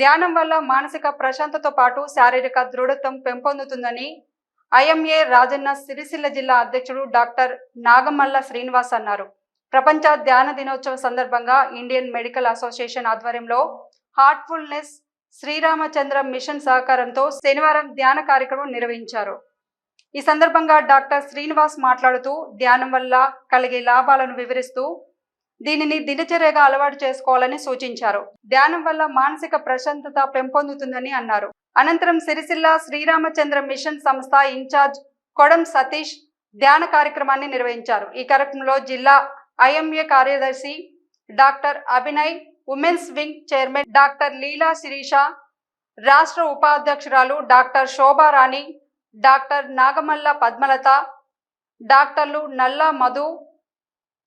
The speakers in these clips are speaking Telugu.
ధ్యానం వల్ల మానసిక ప్రశాంతతో పాటు శారీరక దృఢత్వం పెంపొందుతుందని ఐఎంఏ రాజన్న సిరిసిల్ల జిల్లా అధ్యక్షుడు డాక్టర్ నాగమల్ల శ్రీనివాస్ అన్నారు. ప్రపంచ ధ్యాన దినోత్సవ సందర్భంగా ఇండియన్ మెడికల్ అసోసియేషన్ ఆధ్వర్యంలో హార్ట్ఫుల్నెస్ శ్రీరామచంద్ర మిషన్ సహకారంతో శనివారం ధ్యాన కార్యక్రమం నిర్వహించారు. ఈ సందర్భంగా డాక్టర్ శ్రీనివాస్ మాట్లాడుతూ ధ్యానం వల్ల కలిగే లాభాలను వివరిస్తూ దీనిని దినచర్యగా అలవాటు చేసుకోవాలని సూచించారు. ధ్యానం వల్ల మానసిక ప్రశాంతత పెంపొందుతుందని అన్నారు. అనంతరం సిరిసిల్ల శ్రీరామచంద్ర మిషన్ సంస్థ ఇన్ఛార్జ్ కొడం సతీష్ ధ్యాన కార్యక్రమాన్ని నిర్వహించారు. ఈ కార్యక్రమంలో జిల్లా ఐఎంఏ కార్యదర్శి doctor Abhinay women's wing chairman doctor Leela Sirisha రాష్ట్ర ఉపాధ్యక్షురాలు డాక్టర్ శోభారాణి డాక్టర్ నాగమల్ల పద్మలత డాక్టర్లు నల్లా మధు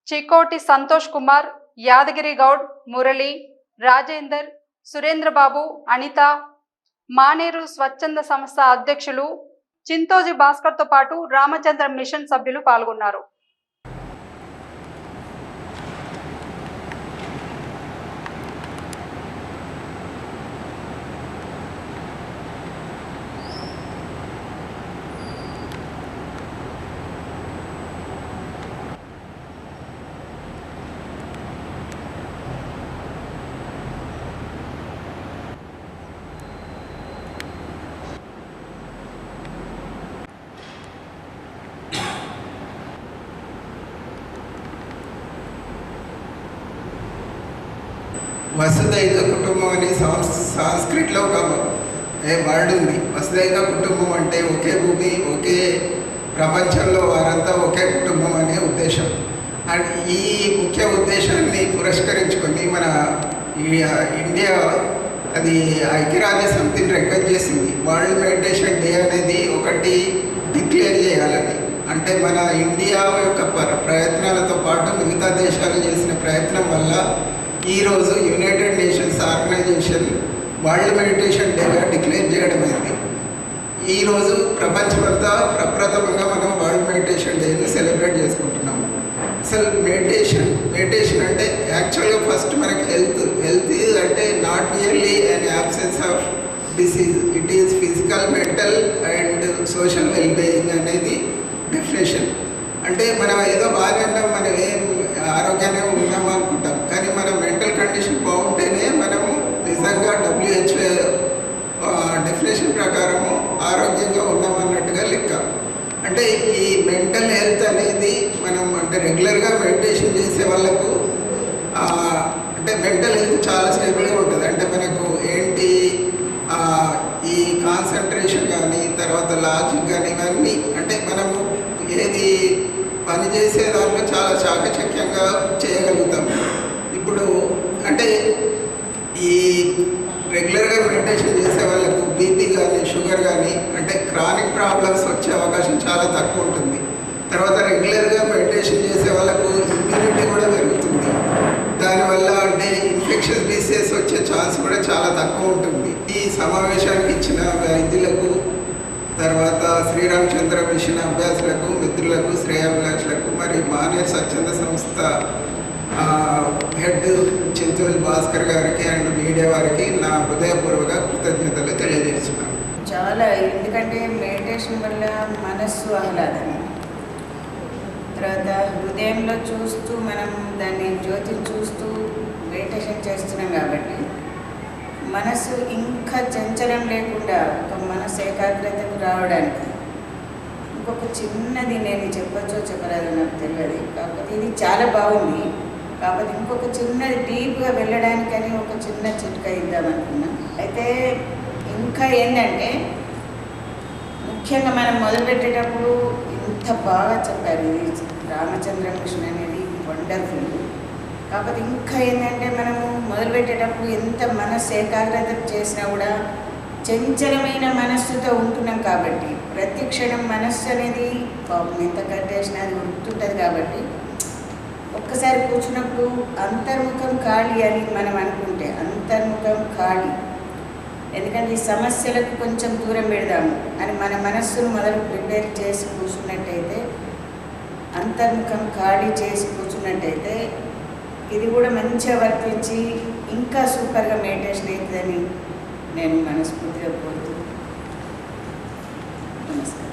చికోటి సంతోష్ కుమార్ యాదగిరి గౌడ్ మురళి రాజేందర్ సురేంద్రబాబు అనిత మానేరు స్వచ్ఛంద సంస్థ అధ్యక్షులు చింతోజీ భాస్కర్తో పాటు రామచంద్ర మిషన్ సభ్యులు పాల్గొన్నారు. వసుదైక కుటుంబం అనే సంస్ సాంస్క్రిట్లో ఒక ఏ వర్డ్ ఉంది వసుదైక కుటుంబం అంటే ఒకే భూమి ఒకే ప్రపంచంలో వారంతా ఒకే కుటుంబం అనే ఉద్దేశం. అండ్ ఈ ముఖ్య ఉద్దేశాన్ని పురస్కరించుకొని మన ఈ- ఇండియా అది ఐక్యరాజ్య సమితిని రికమెండ్ చేసింది. వరల్డ్ మెడిటేషన్ డే అనేది ఒకటి డిక్లేర్ చేయాలని. అంటే మన ఇండియా యొక్క ప్రయత్నాలతో పాటు మిగతా దేశాలు చేసిన ప్రయత్నం వల్ల ఈరోజు united nations organisation world meditation డేగా డిక్లేర్ చేయడమైంది ఈరోజు ప్రపంచమంతా ప్రప్రథమంగా మనం వరల్డ్ మెడిటేషన్ డేని సెలబ్రేట్ చేసుకుంటున్నాం. అసలు మెడిటేషన్ మెడిటేషన్ అంటే యాక్చువల్గా ఫస్ట్ మనకి హెల్త్ హెల్త్ అంటే not really and absence of disease it is physical mental and social wellbeing అనేది డెఫినేషన్ అంటే మనం ఏదో బాగా ఉన్నాం మనం ఏం ఆరోగ్యంగా ఉన్నాం అనుకుంటాం కానీ మన మెంటల్ కండిషన్ బాగుంటేనే మనము నిజంగా డబ్ల్యూహెచ్ఓ డెఫినేషన్ ప్రకారము ఆరోగ్యంగా ఉన్నామన్నట్టుగా లెక్క. అంటే ఈ మెంటల్ హెల్త్ అనేది మనం అంటే రెగ్యులర్గా మెడిటేషన్ చేసే వాళ్ళకు అంటే మెంటల్ హెల్త్ చాలా స్టేబుల్గా ఉంటుంది. అంటే మనకు ఏంటి ఆ, ఈ కాన్సన్ట్రేషన్ కానీ తర్వాత లాజిక్ కానీ ఇవన్నీ అంటే మనము ఏది పని చేసే దాంట్లో చాలా చాకచక్యంగా చేయగలుగుతాం. ఇప్పుడు అంటే ఈ రెగ్యులర్గా మెడిటేషన్ బీపీ కానీ షుగర్ కానీ అంటే క్రానిక్ ప్రాబ్లమ్స్ వచ్చే అవకాశం చాలా తక్కువ ఉంటుంది. తర్వాత రెగ్యులర్గా మెడిటేషన్ చేసే వాళ్ళకు ఇమ్యూనిటీ కూడా పెరుగుతుంది. దానివల్ల అంటే ఇన్ఫెక్షన్ డిసీజెస్ వచ్చే ఛాన్స్ కూడా చాలా తక్కువ ఉంటుంది. ఈ సమావేశానికి ఇచ్చిన వైద్యులకు తర్వాత శ్రీరామచంద్ర మిషన్ అభ్యాసులకు మిత్రులకు శ్రేయాభిలాషులకు మరి మానే స్వచ్ఛంద సంస్థ హెడ్ చింతూరి భాస్కర్ గారికి అండ్ మీడియా వారికి నా హృదయపూర్వక కృతజ్ఞతలు అలా ఎందుకంటే మెడిటేషన్ వల్ల మనస్సు ఆహ్లాదం తర్వాత హృదయంలో చూస్తూ మనం దాన్ని జ్యోతిని చూస్తూ మెడిటేషన్ చేస్తున్నాం కాబట్టి మనసు ఇంకా చంచలం లేకుండా ఒక మనసు ఏకాగ్రతకు రావడానికి ఇంకొక చిన్నది నేను చెప్పచ్చో చెప్పరాదు నాకు తెలియదు. కాకపోతే ఇది చాలా బాగుంది. కాకపోతే ఇంకొక చిన్నది డీప్గా వెళ్ళడానికని ఒక చిన్న చిట్కా ఇద్దామనుకున్నాను అయితే ఇంకా ఏంటంటే ముఖ్యంగా మనం మొదలుపెట్టేటప్పుడు ఇంత బాగా చెప్పారు ఇది రామచంద్ర మిషన్ అనేది వండర్ఫుల్. కాకపోతే ఇంకా ఏంటంటే మనము మొదలుపెట్టేటప్పుడు ఎంత మనస్సు ఏకాగ్రత చేసినా కూడా చంచలమైన మనస్సుతో ఉంటున్నాం కాబట్టి ప్రతి క్షణం మనస్సు అనేది పాపం ఎంత కట్టేసినా అది గుర్తుంటుంది కాబట్టి ఒక్కసారి కూర్చున్నప్పుడు అంతర్ముఖం ఖాళీ అని మనం అనుకుంటే అంతర్ముఖం ఖాళీ. ఎందుకంటే ఈ సమస్యలకు కొంచెం దూరం పెడదాము అని మన మనస్సును మొదలు ప్రిపేర్ చేసి కూర్చున్నట్టయితే అంతర్ముఖం ఖాళీ చేసి కూర్చున్నట్టయితే ఇది కూడా మంచిగా వర్తించి ఇంకా సూపర్గా మెడిటేషన్ అవుతుందని నేను మనస్ఫూర్తిగా కోరుతూ నమస్కారం.